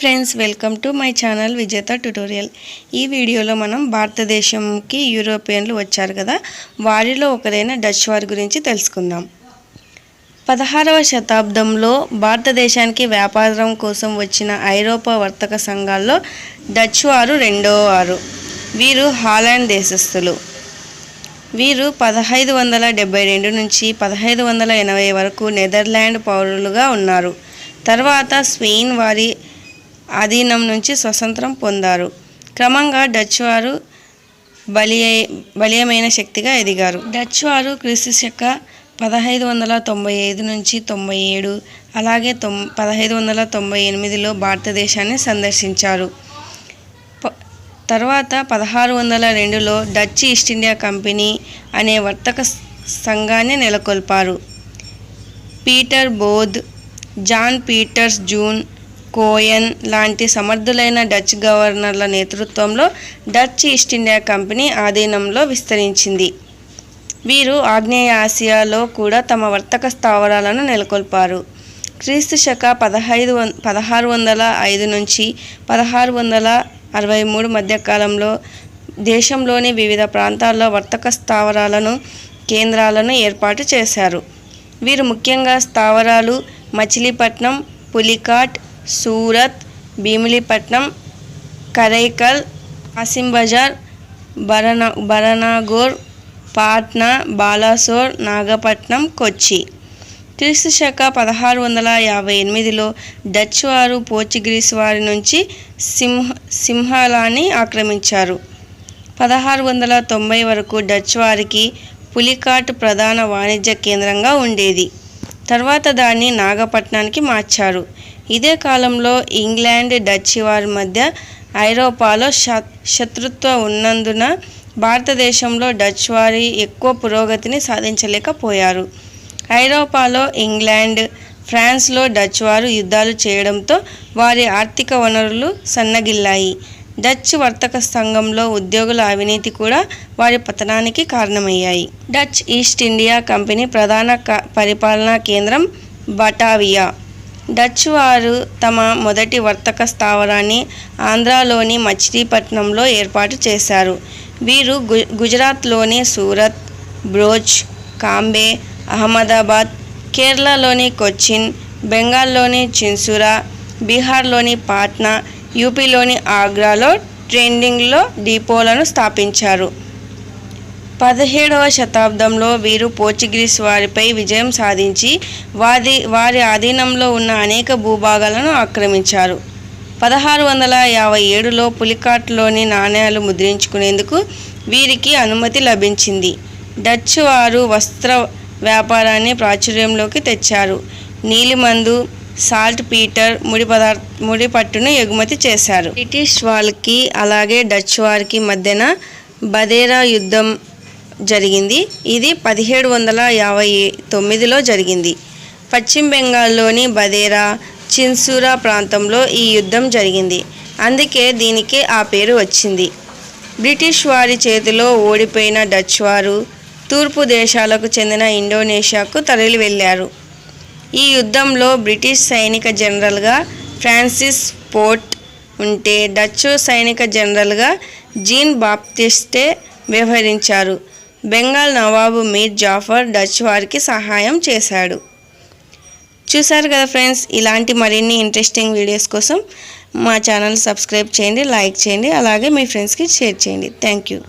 Friends welcome to my channel Vijetha tutorial. ఈ వీడియోలో మనం భారతదేశంకి యూరోపియన్లు వచ్చారు కదా వారిలో ఒకరైన డచ్ వారి గురించి తెలుసుకుందాం. పదహారవ శతాబ్దంలో భారతదేశానికి వ్యాపారం కోసం వచ్చిన ఐరోపా వర్తక సంఘాల్లో డచ్ వారు రెండో వారు. వీరు హాలాండ్ దేశస్థులు. వీరు పదహైదు వందల డెబ్బై రెండు నుంచి పదహైదు వందల ఎనభై వరకు నెదర్లాండ్ పౌరులుగా ఉన్నారు. తర్వాత స్పెయిన్ వారి అధీనం నుంచి స్వతంత్రం పొందారు. క్రమంగా డచ్ వారు బలి బలీయమైన శక్తిగా ఎదిగారు. డచ్ వారు క్రీస్తు శక పదహైదు వందల తొంభై ఐదు నుంచి తొంభై ఏడు అలాగే తొం పదహైదు వందల తొంభై ఎనిమిదిలో భారతదేశాన్ని సందర్శించారు. తర్వాత పదహారు వందల రెండులో డచ్ ఈస్ట్ ఇండియా కంపెనీ అనే వర్తక సంఘాన్ని నెలకొల్పారు. Peter Both Jan Pieterszoon Coen లాంటి సమర్థులైన డచ్ గవర్నర్ల నేతృత్వంలో డచ్ ఈస్ట్ ఇండియా కంపెనీ ఆధీనంలో విస్తరించింది. వీరు ఆగ్నేయ ఆసియాలో కూడా తమ వర్తక స్థావరాలను నెలకొల్పారు. క్రీస్తు శక పదహైదు వం పదహారు వందల ఐదు నుంచి పదహారు వందల అరవై మూడు మధ్యకాలంలో దేశంలోని వివిధ ప్రాంతాల్లో వర్తక స్థావరాలను కేంద్రాలను ఏర్పాటు చేశారు. వీరు ముఖ్యంగా స్థావరాలు మచిలీపట్నం పులికాట్ సూరత్ భీమిలీపట్నం కరైకల్ కాసిం బజార్ బరన బరనాగోర్ పాట్నా బాలాసోర్ నాగపట్నం కొచ్చి. క్రీస్తు శక పదహారు వందల యాభై ఎనిమిదిలో డచ్ వారు పోర్చుగీస్ వారి నుంచి సింహ సింహాలాన్ని ఆక్రమించారు. పదహారు వందల తొంభై వరకు డచ్ వారికి పులికాట్ ప్రధాన వాణిజ్య కేంద్రంగా ఉండేది. తర్వాత దాన్ని నాగపట్నానికి మార్చారు. ఇదే కాలంలో ఇంగ్లాండ్ డచ్ వారి మధ్య ఐరోపాలో శత్రుత్వం శత్రుత్వ ఉన్నందున భారతదేశంలో డచ్ వారి ఎక్కువ పురోగతిని సాధించలేకపోయారు. ఐరోపాలో ఇంగ్లాండ్ ఫ్రాన్స్లో డచ్ వారు యుద్ధాలు చేయడంతో వారి ఆర్థిక వనరులు సన్నగిల్లాయి. డచ్ వర్తక సంఘంలో ఉద్యోగుల అవినీతి కూడా వారి పతనానికి కారణమయ్యాయి. డచ్ ఈస్ట్ ఇండియా కంపెనీ ప్రధాన క- పరిపాలనా కేంద్రం బటావియా. డచ్ వారు తమ మొదటి వర్తక స్థావరాన్ని ఆంధ్రాలోని మచిలీపట్నంలో ఏర్పాటు చేశారు. వీరు గు గుజరాత్లోని సూరత్ బ్రోచ్ కాంబే అహ్మదాబాద్ కేరళలోని కొచ్చిన్ బెంగాల్లోని చిన్సురా బీహార్లోని పాట్నా యూపీలోని ఆగ్రాలో ట్రెండింగ్లో డిపోలను స్థాపించారు. పదిహేడవ శతాబ్దంలో వీరు పోర్చుగీస్ వారిపై విజయం సాధించి వారి వారి ఆధీనంలో ఉన్న అనేక భూభాగాలను ఆక్రమించారు. పదహారు వందల యాభై ఏడులో పులికాట్లోని నాణేలు ముద్రించుకునేందుకు వీరికి అనుమతి లభించింది. డచ్ వారు వస్త్ర వ్యాపారాన్ని ప్రాచుర్యంలోకి తెచ్చారు. నీలిమందు సాల్ట్ పీటర్ ముడి పదార్థ ముడి పట్టును ఎగుమతి చేశారు. బ్రిటిష్ వాళ్ళకి అలాగే డచ్ వారికి మధ్యన బదేరా యుద్ధం జరిగింది. ఇది పదిహేడు వందల యాభై తొమ్మిదిలో జరిగింది. పశ్చిమ బెంగాల్లోని బదేరా చిన్సూరా ప్రాంతంలో ఈ యుద్ధం జరిగింది. అందుకే దీనికి ఆ పేరు వచ్చింది. బ్రిటిష్ వారి చేతిలో ఓడిపోయిన డచ్ వారు తూర్పు దేశాలకు చెందిన ఇండోనేషియాకు తరలి వెళ్ళారు ఈ యుద్ధంలో బ్రిటిష్ సైనిక జనరల్గా ఫ్రాన్సిస్ పోర్ట్ ఉంటే డచ్ సైనిక జనరల్గా జీన్ బాప్టిస్టే వ్యవహరించారు. బెంగాల్ నవాబు మీర్ జాఫర్ డచ్ వారికి సహాయం చేశాడు. చూసారు కదా ఫ్రెండ్స్ ఇలాంటి మరిన్ని ఇంట్రెస్టింగ్ వీడియోస్ కోసం మా ఛానల్ సబ్స్క్రైబ్ చేయండి లైక్ చేయండి అలాగే మీ ఫ్రెండ్స్కి షేర్ చేయండి. Thank you.